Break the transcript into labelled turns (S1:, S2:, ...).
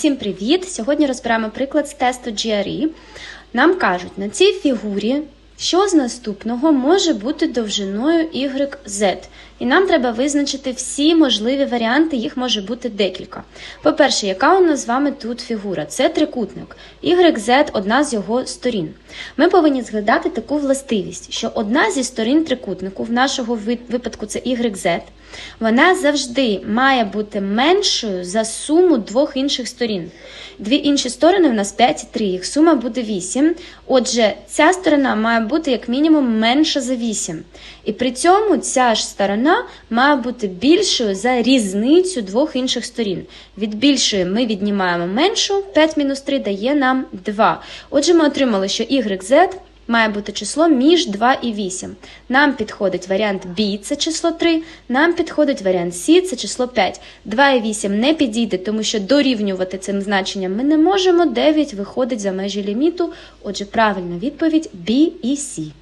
S1: Всім привіт! Сьогодні розберемо приклад з тесту GRE. Нам кажуть, на цій фігурі, що з наступного може бути довжиною YZ. І нам треба визначити всі можливі варіанти, їх може бути декілька. По-перше, яка у нас з вами тут фігура? Це трикутник. YZ – одна з його сторін. Ми повинні згадати таку властивість, що одна зі сторін трикутнику, в нашого випадку це YZ, вона завжди має бути меншою за суму двох інших сторін. Дві інші сторони в нас 5 і 3, їх сума буде 8. Отже, ця сторона має бути як мінімум менша за 8. І при цьому ця ж сторона має бути більшою за різницю двох інших сторін. Від більшої ми віднімаємо меншу, 5 мінус 3 дає нам 2. Отже, ми отримали, що YZ має бути число між 2 і 8. Нам підходить варіант B, це число 3, нам підходить варіант C, це число 5. 2 і 8 не підійде, тому що дорівнювати цим значенням ми не можемо. 9 виходить за межі ліміту. Отже, правильна відповідь B і C.